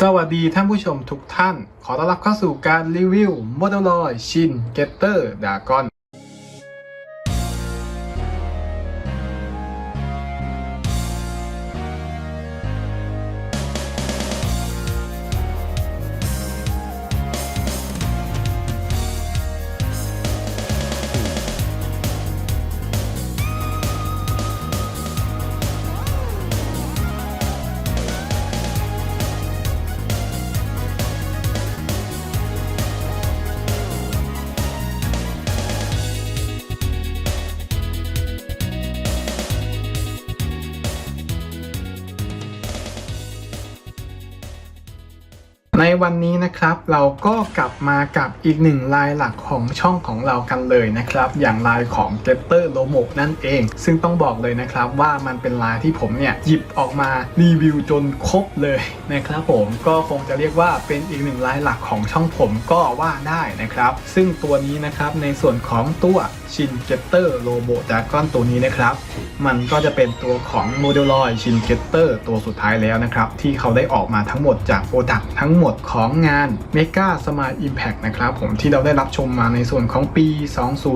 สวัสดีท่านผู้ชมทุกท่าน ขอต้อนรับเข้าสู่การรีวิว m o d e l o y Shin Getter Dragon วันนี้นะครับ เราก็กลับมากับอีกหนึ่งลายหลักของช่องของเรากันเลยนะครับ อย่างลายของ Getter l o m o นั่นเอง ซึ่งต้องบอกเลยนะครับว่ามันเป็นลายที่ผมเนี่ย หยิบออกมารีวิวจนครบเลยนะครับผมก็คงจะเรียกว่าเป็นอีกหนึ่งลายหลักของช่องผมก็ว่าได้นะครับ ซึ่งตัวนี้นะครับในส่วนของตัว ชินเกตเตอร์โลโบดากอนตัวนี้นะครับ มันก็จะเป็นตัวของโมเดลลอยชินเกตเตอร์ตัวสุดท้ายแล้วนะครับ ที่เขาได้ออกมาทั้งหมดจากโปรดักทั้งหมดของงาน Mega Smile Impact นะครับผมที่เราได้รับชมมาในส่วนของปี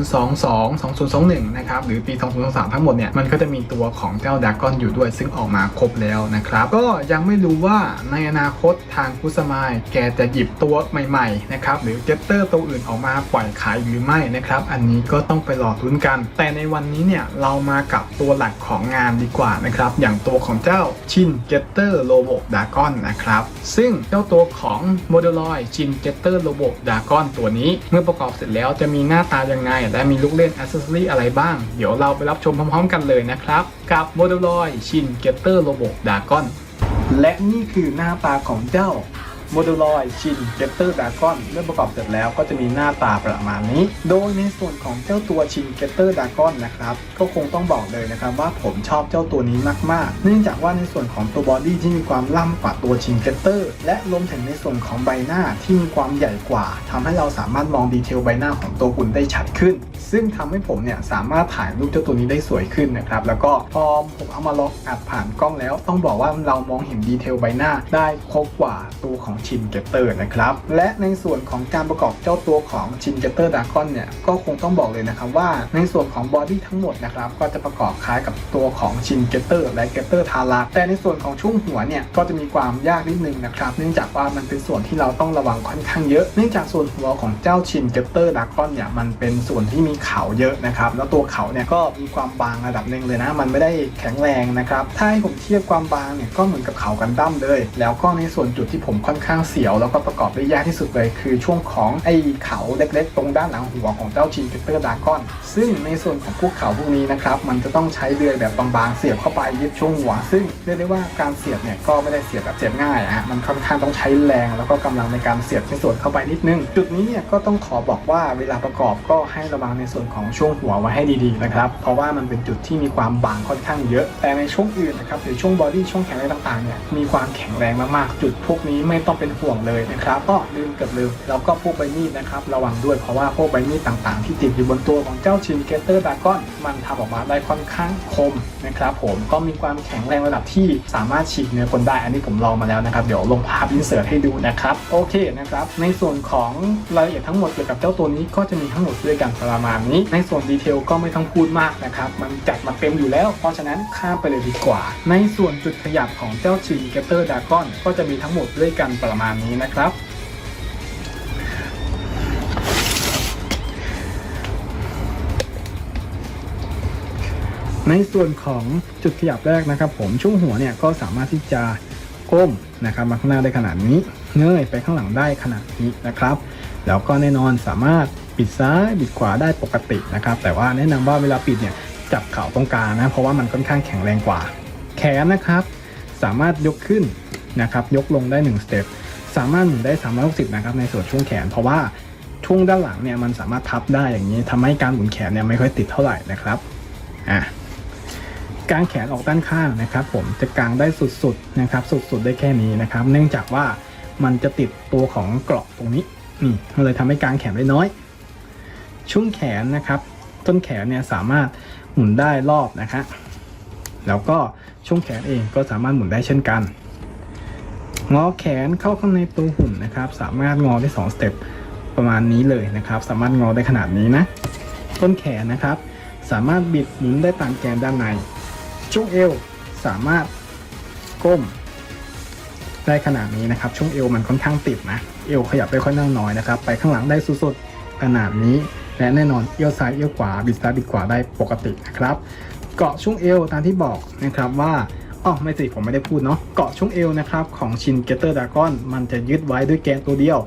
2022 2021 นะครับ หรือปี 2023 ทั้งหมดเนี่ย มันก็จะมีตัวของเจ้าดากอนอยู่ด้วยซึ่งออกมาครบแล้วนะครับ ก็ยังไม่รู้ว่าในอนาคตทางคุสมายแกจะหยิบตัวใหม่ๆนะครับหรือเกตเตอร์ตัวอื่นออกมาปล่อยขายหรือไม่นะครับอันนี้ก็ต้องไปรอทุนกัน แต่ในวันนี้เนี่ยเรามากับตัวหลักของงานดีกว่านะครับ อย่างตัวของเจ้าชินเกตเตอร์โลโบดากอนนะครับ ซึ่งเจ้าตัวของโมเดลลอยชินเกตเตอร์โลโบดากอนตัวนี้ เมื่อประกอบเสร็จแล้วจะมีหน้าตายังไง และมีลูกเล่นอ c เซสซอรี่อะไรบ้าง เดี๋ยวเราไปรับชมพร้อมๆกันเลยนะครับ กับโมเดลลอยชินเกตเตอร์โลโบดากอนและนี่คือหน้าตาของเจ้า โมเดลลอยชินเกตเตอร์ดากอนเมื่อประกอบเสร็จแล้วก็จะมีหน้าตาประมาณนี้ โดยในส่วนของเจ้าตัวชินเกตเตอร์ดากอนนะครับก็คงต้องบอกเลยนะครับว่าผมชอบเจ้าตัวนี้มากๆ เนื่องจากว่าในส่วนของตัวบอดี้ที่มีความล่ำกว่าตัวชินเกตเตอร์และรวมถึงในส่วนของใบหน้าที่มีความใหญ่กว่าทำให้เราสามารถมองดีเทลใบหน้าของตัวหุ่นได้ชัดขึ้นซึ่งทำให้ผมเนี่ยสามารถถ่ายรูปเจ้าตัวนี้ได้สวยขึ้นนะครับ แล้วก็พอผมเอามาลองอัดผ่านกล้องแล้ว ต้องบอกว่าเรามองเห็นดีเทลใบหน้าได้ครบกว่าตัวของชินเกตเตอร์นะครับ และในส่วนของการประกอบเจ้าตัวของชินเกตเตอร์ดากอนเนี่ย ก็คงต้องบอกเลยนะครับว่าในส่วนของบอดี้ทั้งหมดนะครับ ก็จะประกอบคล้ายกับตัวของชินเกตเตอร์และเกตเตอร์ทาราแต่ในส่วนของช่วงหัวเนี่ยก็จะมีความยากนิดนึงนะครับ เนื่องจากว่ามันเป็นส่วนที่เราต้องระวังค่อนข้างเยอะ เนื่องจากส่วนหัวของเจ้าชินเกตเตอร์ดากอนเนี่ยมันเป็นส่วนที่มีเขาเยอะนะครับแล้วตัวเขาเนี่ยก็มีความบางระดับหนึ่งเลยนะ มันไม่ได้แข็งแรงนะครับถ้าให้ผมเทียบความบางเนี่ยก็เหมือนกับเขากันดั้มเลย แล้วก็ในส่วนจุดที่ผมค่อนข้างเสียว แล้วก็ประกอบได้ยากที่สุดเลย คือช่วงของไอ้เขาเล็กๆ ตรงด้านหลังหัวของเจ้าชินเกตเตอร์ดากอน ซึ่งในส่วนของพวกเขาพวกนี้นะครับมันจะต้องใช้เดือยแบบบางๆเสียบเข้าไปยึดช่วงหัว ซึ่งเรียกได้ว่าการเสียบเนี่ยก็ไม่ได้เสียบแบบเสียบง่ายอะฮะมันค่อนข้างต้องใช้แรงแล้วก็กำลังในการเสียบในส่วนเข้าไปนิดนึง จุดนี้เนี่ยก็ต้องขอบอกว่าเวลาประกอบก็ให้ระวังในส่วนของช่วงหัวไว้ให้ดีๆนะครับ เพราะว่ามันเป็นจุดที่มีความบางค่อนข้างเยอะ แต่ในช่วงอื่นนะครับหรือช่วงบอดี้ช่วงแขนอะไรต่างๆเนี่ยมีความแข็งแรงมากๆ จุดพวกนี้ไม่ต้องเป็นห่วงเลยนะครับก็ลืมเกือบลืมแล้วก็พวกใบมีดนะครับระวังด้วยเพราะว่าพวกใบมีดต่างๆ ที่ติดอยู่บนตัวของเจ้าชินเกเตอร์ดากอนมันทำออกมาได้ค่อนข้างคมนะครับผมก็มีความแข็งแรงระดับที่สามารถฉีกเนื้อคนได้ อันนี้ผมลองมาแล้วนะครับ เดี๋ยวลงภาพอินเสิร์ตให้ดูนะครับโอเคนะครับในส่วนของรายละเอียดทั้งหมดเกี่ยวกับเจ้าตัวนี้ก็จะมีทั้งหมดด้วยกันประมาณนี้ ในส่วนดีเทลก็ไม่ต้องพูดมากนะครับ มันจัดมาเต็มอยู่แล้ว เพราะฉะนั้นข้ามไปเลยดีกว่า ในส่วนจุดขยับของเจ้าชินเกเตอร์ดากอนก็จะมีทั้งหมดด้วยกันประมาณนี้นะครับในส่วนของจุดขยับแรกนะครับ ผมช่วงหัวเนี่ยก็สามารถที่จะก้มนะครับมาข้างหน้าได้ขนาดนี้ เงยไปข้างหลังได้ขนาดนี้นะครับ แล้วก็แน่นอนสามารถ ปิดซ้ายปิดขวาได้ปกตินะครับ แต่ว่าแนะนำว่าเวลาปิดเนี่ยจับเข่าตรงกลางนะเพราะว่ามันค่อนข้างแข็งแรงกว่า แขนนะครับ สามารถยกขึ้นนะครับ ยกลงได้1สเต็ปสามารถหมุนได้ 360 นะครับในส่วนช่วงแขน เพราะว่าช่วงด้านหลังเนี่ยมันสามารถพับได้อย่างนี้ทำให้การหมุนแขนเนี่ยไม่ค่อยติดเท่าไหร่นะครับอะกางแขนออกด้านข้างนะครับ ผมจะกางได้สุดๆนะครับ สุดๆได้แค่นี้นะครับ เนื่องจากว่ามันจะติดตัวของเกราะตรงนี้นี่มันเลยทำให้กางแขนได้น้อย ช่วงแขนนะครับ ต้นแขนเนี่ยสามารถหมุนได้รอบนะครับแล้วก็ช่วงแขนเองก็สามารถหมุนได้เช่นกันงอแขนเข้าข้างในตัวหุ่นนะครับ สามารถงอได้2สเต็ปประมาณนี้เลยนะครับ สามารถงอได้ขนาดนี้นะ ต้นแขนนะครับ สามารถบิดหมุนได้ตามแกนด้านในช่วงเอวสามารถก้มได้ขนาดนี้นะครับ ช่วงเอวมันค่อนข้างติดนะ เอวขยับได้ค่อนข้างน้อยนะครับ ไปข้างหลังได้สุดๆขนาดนี้ และแน่นอนเอวซ้ายเอวขวาบิดซ้ายบิดขวาได้ปกตินะครับ เกาะช่วงเอวตามที่บอกนะครับว่าอ๋อไม่สิผมไม่ได้พูดเนาะเกาะช่วงเอวนะครับของชินเกเตอร์ดากอนมันจะยึดไว้ด้วยแกนตัวเดียว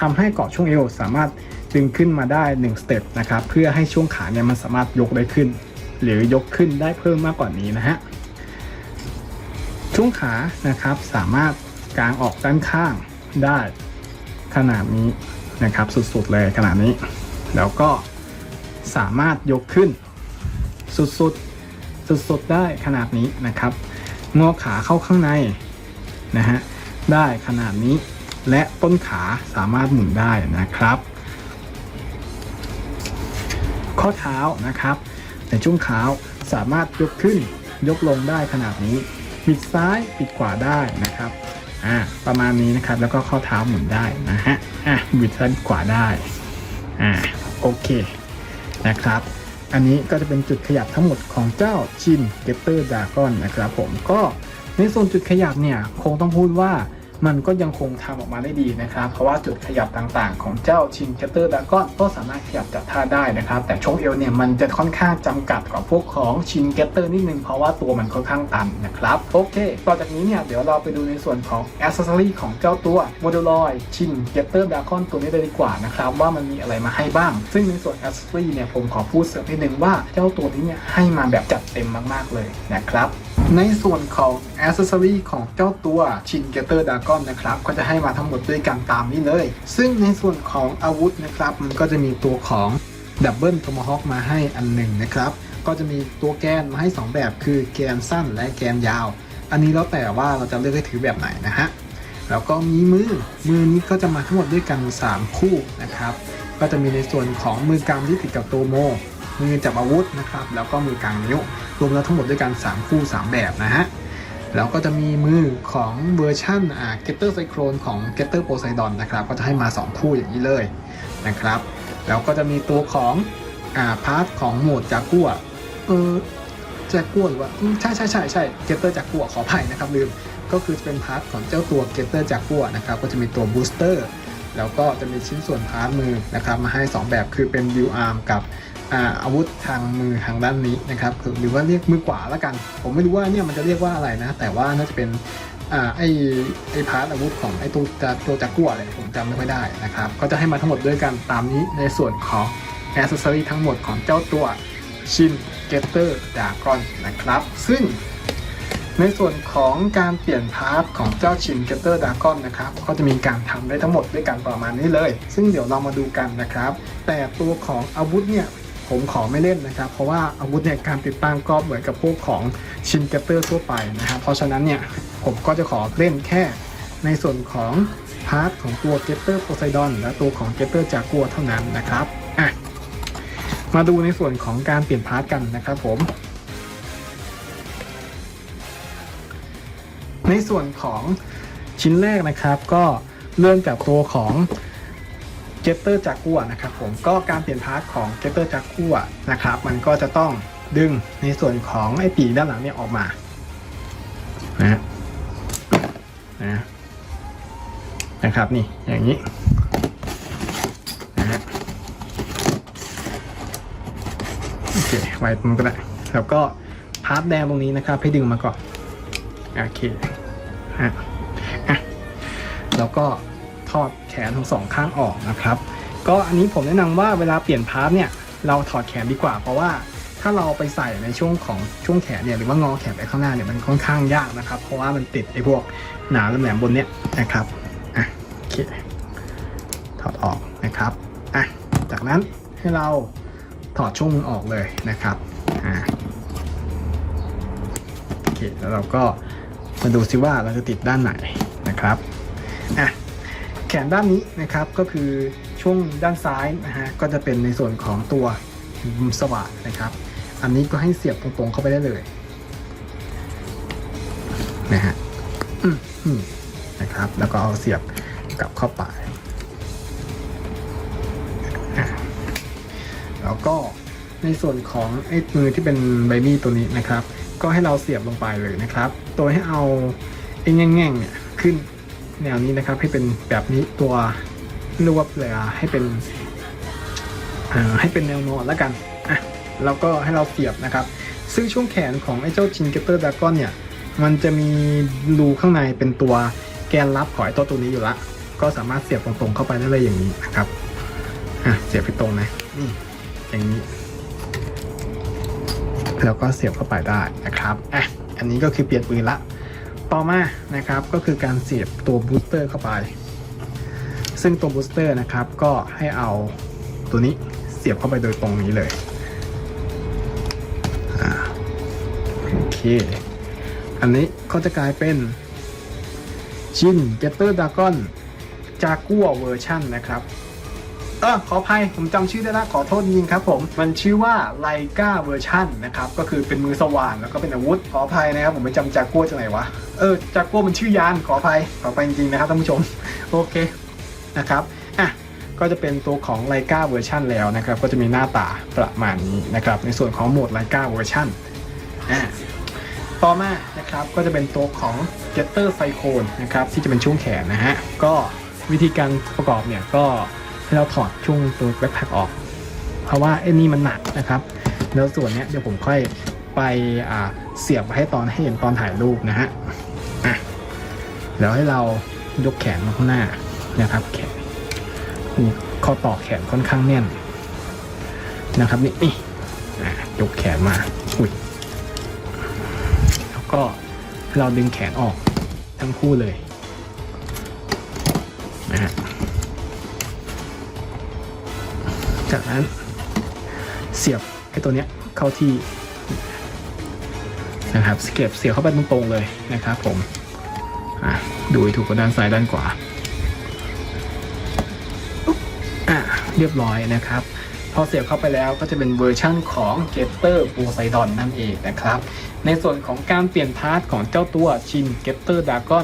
ทำให้เกาะช่วงเอวสามารถดึงขึ้นมาได้1สเต็ปนะครับเพื่อให้ช่วงขาเนี่ยมันสามารถยกได้ขึ้น หรือยกขึ้นได้เพิ่มมากกว่านี้นะฮะช่วงขานะครับสามารถกางออกด้านข้างได้ขนาดนี้นะครับสุดๆเลยขนาดนี้ แล้วก็สามารถยกขึ้น สุดๆ สุดๆ ได้ขนาดนี้นะครับ งอขาเข้าข้างในนะฮะได้ขนาดนี้และต้นขาสามารถหมุนได้นะครับ ข้อเท้านะครับในช่วงเท้าสามารถยกขึ้นยกลงได้ขนาดนี้บิดซ้ายบิดขวาได้นะครับอ่าประมาณนี้นะครับแล้วก็ข้อเท้าหมุนได้นะฮะอะบิดซ้ายบิดขวาได้ อ่าโอเคนะครับ อันนี้ก็จะเป็นจุดขยับทั้งหมดของเจ้าชินเกตเตอร์ดากอนนะครับผมก็ในส่วนจุดขยับเนี่ยคงต้องพูดว่า มันก็ยังคงทำออกมาได้ดีนะครับ เพราะว่าจุดขยับต่างๆ ของเจ้าชินเกตเตอร์ดากอนก็สามารถขยับจัดท่าได้นะครับ แต่ช่วงเอวเนี่ยมันจะค่อนข้างจำกัดกว่าพวกของชินเกตเตอร์นิดนึงเพราะว่าตัวมันค่อนข้างตันนะครับ โอเค ต่อจากนี้เนี่ยเดี๋ยวเราไปดูในส่วนของอ c เซ s ซอรีของเจ้าตัวโมเดลอยชินเกตเตอร์ดากอนตัวนี้เลยดีกว่านะครับว่ามันมีอะไรมาให้บ้าง ซึ่งในส่วนอ c เซ s ซอรีเนี่ยผมขอพูดเสริมนิดนึงว่าเจ้าตัวนี้เนี่ยให้มาแบบจัดเต็มมากๆเลยนะครับ ในส่วนของอ c เซ s ซอรีของเจ้าตัวชินเกเตอร์ดากอนนะครับก็จะให้มาทั้งหมดด้วยกันตามนี้เลย ซึ่งในส่วนของอาวุธนะครับ มันก็จะมีตัวของดับเบิลโทมฮอ k มาให้อันหนึ่งนะครับ ก็จะมีตัวแกนมาให้ 2 แบบคือแกนสั้นและแกนยาว อันนี้แล้วแต่ว่าเราจะเลือกให้ถือแบบไหนนะฮะแล้วก็มีมือมือนี้ก็จะมาทั้งหมดด้วยกัน 3 คู่นะครับ ก็จะมีในส่วนของมือกำที่ติดกับตัวโม มือจับอาวุธนะครับ แล้วก็มือกลางนิ้ว รวมแล้วทั้งหมดด้วยกัน 3 คู่ 3 แบบนะฮะ แล้วก็จะมีมือของเวอร์ชันอ่า Getter Cyclone ของ Getter Poseidon นะครับ ก็จะให้มา 2 คู่อย่างนี้เลยนะครับ แล้วก็จะมีตัวของอ่าพาร์ทของโหมดจากัวเออจากกัวหรือว่าใช่ใช่ใช่ใช่ Getter จากกัวขออภัยนะครับลืม ก็คือจะเป็นพาร์ทของเจ้าตัว Getter จากกัวนะครับ ก็จะมีตัว Booster แล้วก็จะมีชิ้นส่วนพาร์ทมือนะครับมาให้ 2 แบบคือเป็น View Arm กับ อาวุธทางมือทางด้านนี้นะครับหรือว่าเรียกมือขวาแล้วกัน ผมไม่รู้ว่าเนี่ยมันจะเรียกว่าอะไรนะ แต่ว่าน่าจะเป็นอไอไอพาร์ทอาวุธของไอ้ตัวจะตัวจักรัวอะไรผมจำไม่ค่อยได้นะครับ ก็จะให้มาทั้งหมดด้วยกันตามนี้ในส่วนของแอ c เซ s ซอรีทั้งหมดของเจ้าตัวชินเกเตอร์ดากอนนะครับ ซึ่งในส่วนของการเปลี่ยนพาร์ทของเจ้าชินเกเตอร์ดากอนนะครับ ก็จะมีการทำได้ทั้งหมดด้วยกันประมาณนี้เลย ซึ่งเดี๋ยวเรามาดูกันนะครับ แต่ตัวของอาวุธเนี่ย ผมขอไม่เล่นนะครับ เพราะว่าอาวุธเนี่ยการติดตั้งก็เหมือนกับพวกของชินเกเตอร์ทั่วไปนะครับ เพราะฉะนั้นเนี่ยผมก็จะขอเล่นแค่ในส่วนของพาร์ทของตัวเกเตอร์โพไซดอนและตัวของเกเตอร์จากัวเท่านั้นนะครับอะมาดูในส่วนของการเปลี่ยนพาร์ทกันนะครับผม ในส่วนของชิ้นแรกนะครับก็เริ่มจากตัวของ เจตเตอร์จากกัวนะครับผมก็การเปลี่ยนพาร์ทของเจตเตอร์จากกัวนะครับมันก็จะต้องดึงในส่วนของไอ้ปีด้านหลังเนี่ยออกมานะนะนะครับนี่อย่างนี้นะฮะโอเคไว้ตรงนี้ก็ได้แล้วก็พาร์ทแดงตรงนี้นะครับให้ดึงมาก่อนโอเคฮะอะแล้วก็ อดแขนทั้งสองข้างออกนะครับ ก็อันนี้ผมแนะนำว่าเวลาเปลี่ยนพาร์ทเนี่ยเราถอดแขนดีกว่า เพราะว่าถ้าเราไปใส่ในช่วงของช่วงแขนเนี่ยหรือว่างอแขนไปข้างหน้าเนี่ยมันค่อนข้างยากนะครับ เพราะว่ามันติดไอ้พวกหนาแหลมบนเนี้ยนะครับอะโอเคถอดออกนะครับอะจากนั้นให้เราถอดช่วงมือออกเลยนะครับอ่าโอเคแล้วเราก็มาดูซิว่าเราจะติดด้านไหนนะครับอะ แขนด้านนี้นะครับก็คือช่วงด้านซ้ายนะฮะก็จะเป็นในส่วนของตัวสว่านนะครับ อันนี้ก็ให้เสียบตรงๆเข้าไปได้เลยนะฮะอืมนะครับ แล้วก็เอาเสียบกลับเข้าไปแล้วก็ในส่วนของไอ้มือที่เป็นใบมีดตัวนี้นะครับ ก็ให้เราเสียบลงไปเลยนะครับโดยให้เอาไอ้แง่งๆเนี่ยขึ้น แนวนี้นะครับ ให้เป็นแบบนี้ตัวรวบเลยอะให้เป็นให้เป็นแนวนอนแล้วกันอะแล้วก็ให้เราเสียบนะครับ ซึ่งช่วงแขนของไอ้เจ้าชินเกเตอร์ดากอนเนี่ย มันจะมีรูข้างในเป็นตัวแกนรับของไอ้ตัวตัวนี้อยู่ละ ก็สามารถเสียบตรงๆเข้าไปได้เลยอย่างนี้นะครับอะเสียบไปตรงนะนี่อย่างนี้ แล้วก็เสียบเข้าไปได้นะครับอะอันนี้ก็คือเปลี่ยนปืนละ ต่อมานะครับก็คือการเสียบตัวบูสเตอร์เข้าไป ซึ่งตัวบูสเตอร์นะครับก็ให้เอาตัวนี้เสียบเข้าไปโดยตรงนี้เลยอ่าโอเคอันนี้ก็จะกลายเป็นชินเกตเตอร์ดากอนจากัวเวอร์ชันนะครับ เออขออภัยผมจำชื่อได้ละขอโทษจริงครับผมมันชื่อว่าไลกาเวอร์ชันนะครับก็คือเป็นมือสว่านแล้วก็เป็นอาวุธขออภัยนะครับผมไม่จำจากัวจากไหนวะเออจากัวมันชื่อยานขออภัยขออภัยจริงๆนะครับท่านผู้ชมโอเคนะครับอะก็จะเป็นตัวของไลกาเวอร์ชันแล้วนะครับก็จะมีหน้าตาประมาณนี้นะครับในส่วนของโหมดไลกาเวอร์ชันอะต่อมานะครับก็จะเป็นตัวของ Getter Cyclone นะครับที่จะเป็นช่วงแขนนะฮะก็วิธีการประกอบเนี่ยก็ ให้เราถอดช่วงตัวแบ็คแพคออก เพราะว่าไอ้นี่มันหนักนะครับ แล้วส่วนนี้เดี๋ยวผมค่อยไปเสียบให้ตอนให้เห็นตอนถ่ายรูปนะฮะอะแล้วให้เรายกแขนมาข้างหน้านะครับแขนนี่ข้อต่อแขนค่อนข้างแน่นนะครับนี่นี่ยกแขนมาอุ้ยแล้วก็เราดึงแขนออกทั้งคู่เลยนะฮะ จากนั้นเสียบไอ้ตัวเนี้ยเข้าที่นะครับเก็บเสียบเข้าไปตรงๆเลยนะครับผมดูถูกกับด้านซ้ายด้านขวาอะเรียบร้อยนะครับ พอเสียบเข้าไปแล้วก็จะเป็นเวอร์ชั่นของ g e t t e r p o s e i d o n นั่นเองนะครับ ในส่วนของการเปลี่ยนพาร์ทของเจ้าตัวชิน g e t t e r Dragon ก็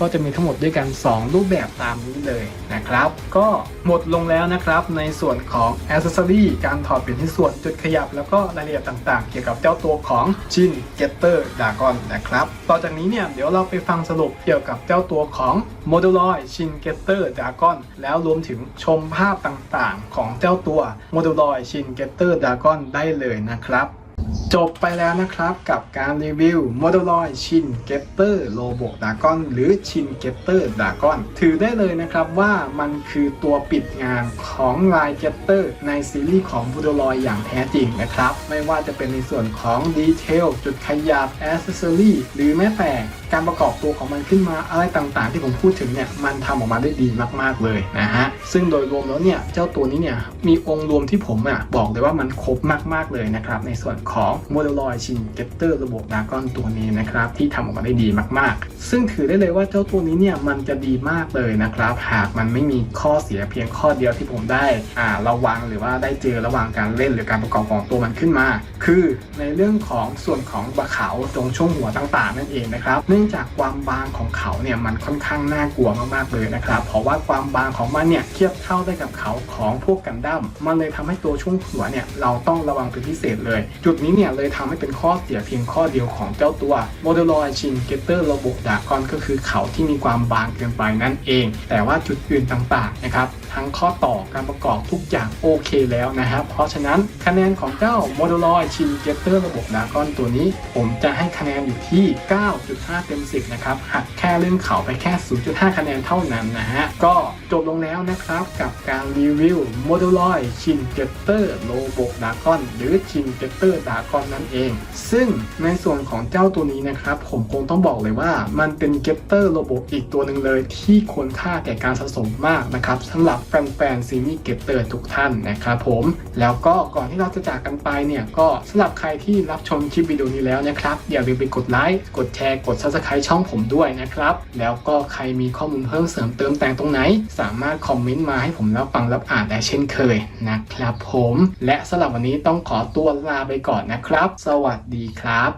ก็จะมีทั้งหมดด้วยกัน 2 รูปแบบตามนี้เลยนะครับ ก็หมดลงแล้วนะครับในส่วนของ Accessory การถอดเปลี่ยนที่ส่วนจุดขยับ แล้วก็รายละเอียดต่างๆ เกี่ยวกับเจ้าตัวของชิน g e t t e r Dragon นะครับต่อจากนี้เนี่ยเดี๋ยวเราไปฟังสรุปเกี่ยวกับเจ้าตัวของ m o d u l o i d ชิน g e t t e r Dragon แล้วรวมถึงชมภาพต่างๆ ของเจ้าตัว m o d u l o i d ชิน g e t t e r Dragon ได้เลยนะครับ จบไปแล้วนะครับกับการรีวิว m o d e l o i d ชินเกตเตอร์โลโบดากอนหรือชินเกตเตอร์ดากอนถือได้เลยนะครับว่ามันคือตัวปิดงานของลายเกตเตอร์ในซีรีส์ของ m o d e l o i d อย่างแท้จริงนะครับ ไม่ว่าจะเป็นในส่วนของดีเทลจุดขยับ a อ c e s s o r y หรือแม้แต่การประกอบตัวของมันขึ้นมาอะไรต่างๆ ที่ผมพูดถึงเนี่ยมันทำออกมาได้ดีมากๆเลยนะฮะซึ่งโดยรวมแล้วเนี่ยเจ้าตัวนี้เนี่ยมีองค์รวมที่ผมอะบอกเลยว่ามันครบมากๆเลยนะครับในส่วนของโมเดลลอยชินเกตเตอร์ระบบดากอนตัวนี้นะครับ ที่ทำออกมาได้ดีมากๆ ซึ่งถือได้เลยว่าเจ้าตัวนี้เนี่ยมันจะดีมากเลยนะครับ หากมันไม่มีข้อเสียเพียงข้อเดียวที่ผมได้อ่าระวังหรือว่าได้เจอระหว่างการเล่นหรือการประกอบของตัวมันขึ้นมา คือในเรื่องของส่วนของบะเขาตรงช่วงหัวต่างๆ นั่นเองนะครับ เนื่องจากความบางของเขาเนี่ยมันค่อนข้างน่ากลัวมากๆเลยนะครับ เพราะว่าความบางของมันเนี่ยเทียบเท่าได้กับเขาของพวกกันดั้มมันเลยทำให้ตัวช่วงหัวเนี่ยเราต้องระวังเป็นพิเศษเลยจุดนี้เนี่ยเลยทำให้เป็นข้อเสียเพียงข้อเดียวของเจ้าตัวโมเดลลอยชินเกเตอร์ระบบดากอนก็คือเขาที่มีความบางเกินไปนั่นเอง แต่ว่าจุดอื่นต่างๆนะครับทั้งข้อต่อการประกอบทุกอย่างโอเคแล้วนะครับ เพราะฉะนั้นคะแนนของเจ้าโมเดลลอยชินเกเตอร์ระบบดากอนตัวนี้ ผมจะให้คะแนนอยู่ที่ 9.5 เต็ม 10 นะครับหักแค่เรื่องเขาไปแค่ 0.5 คะแนนเท่านั้นนะฮะก็จบลงแล้วนะครับกับการรีวิวโมเดลลอยชินเกเตอร์โลโบดากอนหรือชินเกเตอร์ดากอนนั่นเอง ซึ่งในส่วนของเจ้าตัวนี้นะครับ ผมคงต้องบอกเลยว่ามันเป็นเก็ตเตอร์โลโบอีกตัวหนึ่งเลย ที่ควรค่าแก่การสะสมมากนะครับสำหรับแฟนๆซีรีส์เก็ตเตอร์ทุกท่านนะครับผมแล้วก็ก่อนที่เราจะจากกันไปเนี่ยก็สำหรับใครที่รับชมคลิปวิดีโอนี้แล้วนะครับอย่าลืมไปกดไลค์กดแชร์กด subscribe ช่องผมด้วยนะครับแล้วก็ใครมีข้อมูลเพิ่มเสริมเติมแต่งตรงไหน สามารถคอมเมนต์มาให้ผมรับฟังรับอ่านได้เช่นเคยนะครับผม และสำหรับวันนี้ต้องขอตัวลาไปก่อนก่อนนะครับ สวัสดีครับ